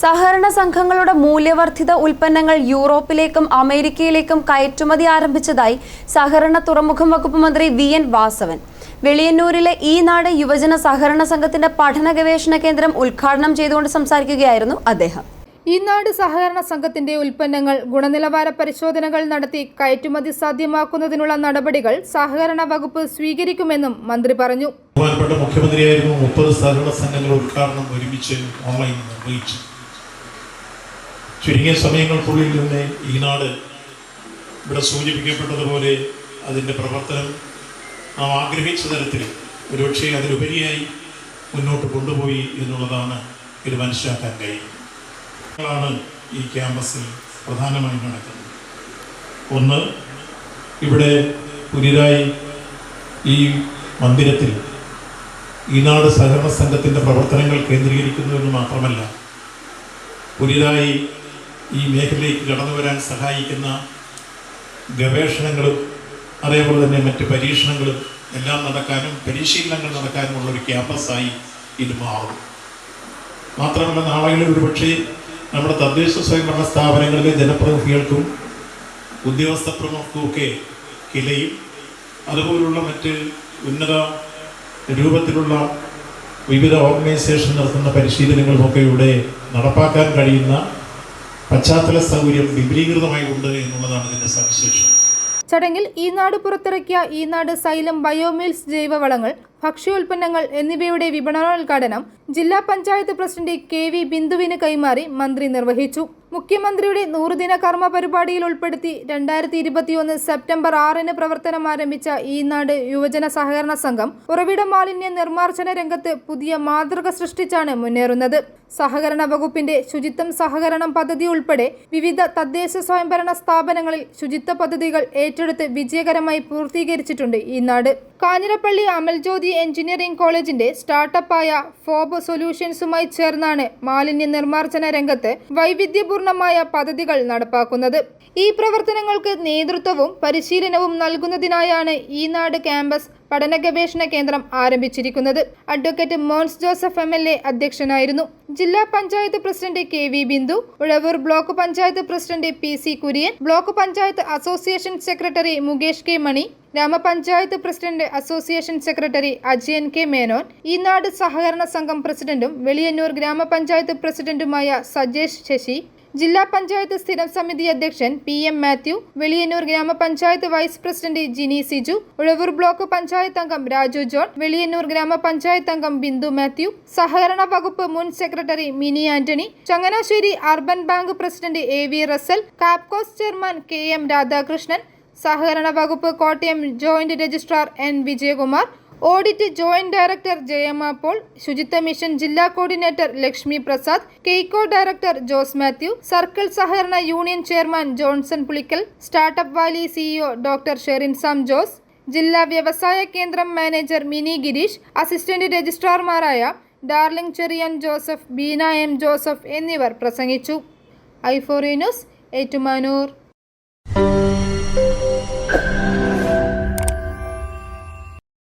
സഹകരണ സംഘങ്ങളുടെ മൂല്യവർദ്ധിത ഉൽപ്പന്നങ്ങൾ യൂറോപ്പിലേക്കും അമേരിക്കയിലേക്കും കയറ്റുമതി ആരംഭിച്ചതായി സഹകരണ തുറമുഖം വകുപ്പ് മന്ത്രി വി എൻ വാസവൻ. വെളിയന്നൂരിലെ ഈ നാട് യുവജന സഹകരണ സംഘത്തിന്റെ പഠന ഗവേഷണ കേന്ദ്രം ഉദ്ഘാടനം ചെയ്തുകൊണ്ട് സംസാരിക്കുകയായിരുന്നു അദ്ദേഹം. ഈ നാട് സഹകരണ സംഘത്തിന്റെ ഉൽപ്പന്നങ്ങൾ ഗുണനിലവാര പരിശോധനകൾ നടത്തി കയറ്റുമതി സാധ്യമാക്കുന്നതിനുള്ള നടപടികൾ സഹകരണ വകുപ്പ് സ്വീകരിക്കുമെന്നും മന്ത്രി പറഞ്ഞു. ബഹുമാനപ്പെട്ട മുഖ്യമന്ത്രിയായിരുന്നു മുപ്പത് സഹകരണ സംഘങ്ങളുടെ ഉദ്ഘാടനം ഒരുമിച്ച് ഓൺലൈനിൽ നിർവഹിച്ചു ചുരുങ്ങിയ സമയങ്ങൾക്കുള്ളിൽ തന്നെ ഈ നാട് ഇവിടെ സൂചിപ്പിക്കപ്പെട്ടതുപോലെ അതിന്റെ പ്രവർത്തനം നാം ആഗ്രഹിച്ച തരത്തിൽ ഒരുപക്ഷെ അതിലുപരിയായി മുന്നോട്ട് കൊണ്ടുപോയി എന്നുള്ളതാണ് ഇത് മനസ്സിലാക്കാൻ കഴിയും. ാണ് ഈ ക്യാമ്പസിൽ പ്രധാനമായി നടക്കുന്നത്. ഒന്ന് ഇവിടെ പുതിയതായി ഈ മന്ദിരത്തിൽ ഈനാട് സഹകരണ സംഘത്തിന്റെ പ്രവർത്തനങ്ങൾ കേന്ദ്രീകരിക്കുന്നു എന്ന് മാത്രമല്ല പുതിയതായി ഈ മേഖലയിലേക്ക് കടന്നു വരാൻ സഹായിക്കുന്ന ഗവേഷണങ്ങളും അതേപോലെ തന്നെ മറ്റ് പരീക്ഷണങ്ങളും എല്ലാം നടക്കാനും പരിശീലനങ്ങൾ നടക്കാനുമുള്ള ഒരു ക്യാമ്പസായി ഇത് മാറും മാത്രമല്ല നാളെകളിൽ ഒരുപക്ഷെ നമ്മുടെ തദ്ദേശ സ്വയംഭരണ സ്ഥാപനങ്ങളിലെ ജനപ്രതിനിധികൾക്കും ഉദ്യോഗസ്ഥ പ്രമുഖർക്കുമൊക്കെ കിലയും അതുപോലുള്ള മറ്റ് ഉന്നത രൂപത്തിലുള്ള വിവിധ ഓർഗനൈസേഷൻ നടത്തുന്ന പരിശീലനങ്ങളുമൊക്കെ ഇവിടെ നടപ്പാക്കാൻ കഴിയുന്ന പശ്ചാത്തല സൗകര്യം വിപുലീകൃതമായി ഉണ്ട് എന്നുള്ളതാണ് ഇതിന്റെ സവിശേഷം ചടങ്ങിൽ ഈ നാട് പുറത്തിറക്കിയ ഈ നാട് സൈലം ബയോമിൽസ് ജൈവവളങ്ങൾ ഭക്ഷ്യോൽപ്പന്നങ്ങൾ എന്നിവയുടെ വിപണനോദ്ഘാടനം ജില്ലാ പഞ്ചായത്ത് പ്രസിഡന്റ് കെ വി ബിന്ദുവിന് കൈമാറി മന്ത്രി നിർവഹിച്ചു. മുഖ്യമന്ത്രിയുടെ നൂറുദിന കർമ്മ പരിപാടിയിൽ ഉൾപ്പെടുത്തി രണ്ടായിരത്തി ഇരുപത്തിയൊന്ന് സെപ്റ്റംബർ ആറിന് പ്രവർത്തനം ആരംഭിച്ച ഈ നാട് യുവജന സഹകരണ സംഘം ഉറവിട മാലിന്യ നിർമ്മാർജന രംഗത്ത് പുതിയ മാതൃക സൃഷ്ടിച്ചാണ് മുന്നേറുന്നത്. സഹകരണ വകുപ്പിന്റെ ശുചിത്വം സഹകരണം പദ്ധതി ഉൾപ്പെടെ വിവിധ തദ്ദേശ സ്വയംഭരണ സ്ഥാപനങ്ങളിൽ ശുചിത്വ പദ്ധതികൾ ഏറ്റെടുത്ത് വിജയകരമായി പൂർത്തീകരിച്ചിട്ടുണ്ട് ഈ നാട്. കാഞ്ഞിരപ്പള്ളി അമൽജ്യോതി എഞ്ചിനീയറിംഗ് കോളേജിന്റെ സ്റ്റാർട്ടപ്പായ ഫോബ് സൊല്യൂഷൻസുമായി ചേർന്നാണ് മാലിന്യ നിർമ്മാർജന രംഗത്ത് വൈവിധ്യപൂർണമായ പദ്ധതികൾ നടപ്പാക്കുന്നത്. ഈ പ്രവർത്തനങ്ങൾക്ക് നേതൃത്വവും പരിശീലനവും നൽകുന്നതിനായാണ് ഈ നാട് ക്യാമ്പസ് പഠന ഗവേഷണ കേന്ദ്രം ആരംഭിച്ചിരിക്കുന്നത്. Advocate Mons Joseph M L A അധ്യക്ഷനായിരുന്നു. ജില്ലാ panchayat president K V Bindu Uzhavoor block panchayat president P C Kurian block panchayat association secretary Mukesh K Mani ഗ്രാമപഞ്ചായത്ത് president association secretary Ajayan K Menon ഈനാട് നാട് സഹകരണ സംഘം പ്രസിഡന്റും വെളിയന്നൂർ ഗ്രാമപഞ്ചായത്ത് പ്രസിഡന്റുമായ സജേഷ് ശശി ജില്ലാ പഞ്ചായത്ത് സ്ഥിരം സമിതി അധ്യക്ഷൻ പി എം മാത്യു വെളിയന്നൂർ ഗ്രാമപഞ്ചായത്ത് vice president Jini Siju Uzhavoor block panchayat അംഗം രാജു ജോൺ വെളിയന്നൂർ ഗ്രാമപഞ്ചായത്ത് അംഗം ബിന്ദു മാത്യു സഹകരണ വകുപ്പ് മുൻ secretary Mini Antony Changanassery urban bank president A V Rasal Kapcos chairman K M Radhakrishnan സഹകരണ വകുപ്പ് Kottayam joint registrar N Vijayakumar audit joint director Jayamma Paul ശുചിത്വ mission ജില്ലാ coordinator Lakshmi Prasad Kaikko director Jose Mathew circle സഹകരണ union chairman Johnson Pulickal startup valley CEO doctor Sherin Sam Jose ജില്ലാ വ്യവസായ കേന്ദ്രം manager Mini Gireesh assistant രജിസ്ട്രാർമാരായ Darling Cherian Joseph Beena M Joseph എന്നിവർ പ്രസംഗിച്ചു. ഐഫോറി news Ettumanoor.